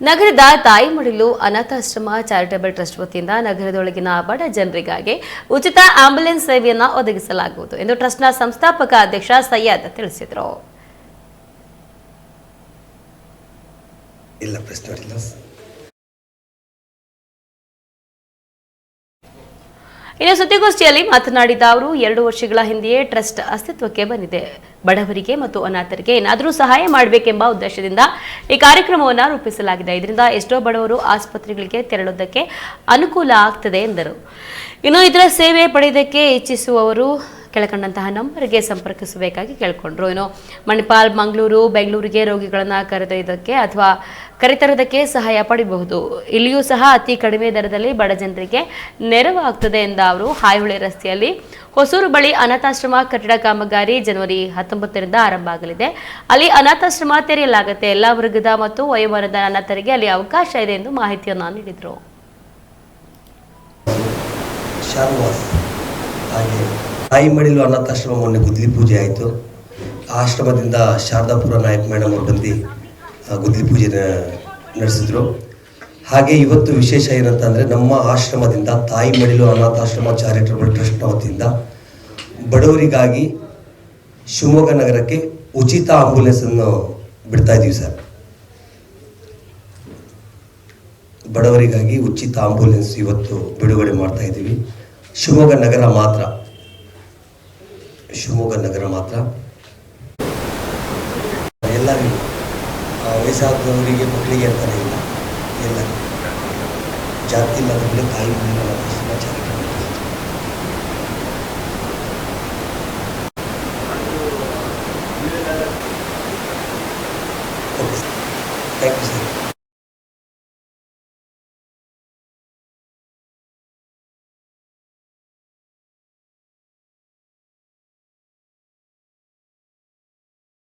ನಗರದ ತಾಯಿಮಡಿಲು ಅನಾಥಾಶ್ರಮ charitable trust ವತಿಯಿಂದ ನಗರದೊಳಗಿನ ಬಡ ಜನರಿಗಾಗಿ ಉಚಿತ ಆಂಬ್ಯುಲೆನ್ಸ್ ಸೇವೆಯನ್ನು ಒದಗಿಸಲಾಗುವುದು ಎಂದು ಟ್ರಸ್ಟ್ನ ಸಂಸ್ಥಾಪಕ ಅಧ್ಯಕ್ಷ ಸಯ್ಯದ್ ತಿಳಿಸಿದರು. ಇನ್ನು ಸುದ್ದಿಗೋಷ್ಠಿಯಲ್ಲಿ ಮಾತನಾಡಿದ ಅವರು, ಎರಡು ವರ್ಷಗಳ ಹಿಂದೆಯೇ ಟ್ರಸ್ಟ್ ಅಸ್ತಿತ್ವಕ್ಕೆ ಬಂದಿದೆ. ಬಡವರಿಗೆ ಮತ್ತು ಅನಾಥರಿಗೆ ಏನಾದರೂ ಸಹಾಯ ಮಾಡಬೇಕೆಂಬ ಉದ್ದೇಶದಿಂದ ಈ ಕಾರ್ಯಕ್ರಮವನ್ನು ರೂಪಿಸಲಾಗಿದೆ. ಇದರಿಂದ ಎಷ್ಟೋ ಬಡವರು ಆಸ್ಪತ್ರೆಗಳಿಗೆ ತೆರಳುವುದಕ್ಕೆ ಅನುಕೂಲ ಆಗ್ತದೆ ಎಂದರು. ಇನ್ನು ಇದರ ಸೇವೆ ಪಡೆಯುವುದಕ್ಕೆ ಇಚ್ಛಿಸುವವರು ಕೆಳಕಂಡಂತಹ ನಂಬರ್ಗೆ ಸಂಪರ್ಕಿಸಬೇಕಾಗಿ ಕೇಳಿಕೊಂಡ್ರು. ಏನೋ ಮಣಿಪಾಲ್, ಮಂಗಳೂರು, ಬೆಂಗಳೂರಿಗೆ ರೋಗಿಗಳನ್ನು ಕರೆದೊಯ್ಯೋದಕ್ಕೆ ಅಥವಾ ಕರೆತರೋದಕ್ಕೆ ಸಹಾಯ ಪಡಿಬಹುದು. ಇಲ್ಲಿಯೂ ಸಹ ಅತಿ ಕಡಿಮೆ ದರದಲ್ಲಿ ಬಡ ಜನರಿಗೆ ನೆರವಾಗ್ತದೆ ಎಂದ ಅವರು ಹಾಯ್ಹೊಳೆ ರಸ್ತೆಯಲ್ಲಿ. ಹೊಸೂರು ಬಳಿ ಅನಾಥಾಶ್ರಮ ಕಟ್ಟಡ ಕಾಮಗಾರಿ ಜನವರಿ ಹತ್ತೊಂಬತ್ತರಿಂದ ಆರಂಭ ಆಗಲಿದೆ. ಅಲ್ಲಿ ಅನಾಥಾಶ್ರಮ ತೆರೆಯಲಾಗುತ್ತೆ. ಎಲ್ಲ ವರ್ಗದ ಮತ್ತು ವಯೋಮಾನದ ಅನಾಥರಿಗೆ ಅಲ್ಲಿ ಅವಕಾಶ ಇದೆ ಎಂದು ಮಾಹಿತಿಯನ್ನು ನೀಡಿದರು. ತಾಯಿ ಮಡಿಲು ಅನಾಥಾಶ್ರಮ ಮೊನ್ನೆ ಗುದ್ಲಿ ಪೂಜೆ ಆಯಿತು. ಆಶ್ರಮದಿಂದ ಶಾರದಾಪುರ ನಾಯಕ್ ಮೇಡಮ್ ಅವರು ಬಂದು ಗುದ್ಲಿ ಪೂಜೆ ನಡೆಸಿದ್ರು. ಹಾಗೆ ಇವತ್ತು ವಿಶೇಷ ಏನಂತಂದರೆ ನಮ್ಮ ಆಶ್ರಮದಿಂದ ತಾಯಿ ಮಡಿಲು ಅನಾಥಾಶ್ರಮ ಚಾರಿಟಬಲ್ ಟ್ರಸ್ಟ್ನ ವತಿಯಿಂದ ಬಡವರಿಗಾಗಿ ಶಿವಮೊಗ್ಗ ನಗರಕ್ಕೆ ಉಚಿತ ಆಂಬುಲೆನ್ಸನ್ನು ಬಿಡ್ತಾ ಇದ್ದೀವಿ ಸರ್. ಬಡವರಿಗಾಗಿ ಉಚಿತ ಆಂಬುಲೆನ್ಸ್ ಇವತ್ತು ಬಿಡುಗಡೆ ಮಾಡ್ತಾ ಇದ್ದೀವಿ. ಶಿವಮೊಗ್ಗ ನಗರ ಮಾತ್ರ. ಶಿವಮೊಗ್ಗ ನಗರ ಮಾತ್ರ. ಎಲ್ಲರಿಗೂ ಆ, ವಯಸ್ಸಾದವರಿಗೆ ಮಕ್ಕಳಿಗೆ ಅಂತಾನೆ ಇಲ್ಲ. ಎಲ್ಲರಿಗೂ ಜಾತಿ ಇಲ್ಲದ ತಾಯಿ ಮನೆಯ ಆಶ್ರಮ charitable trust. Okay. Sir thank you sir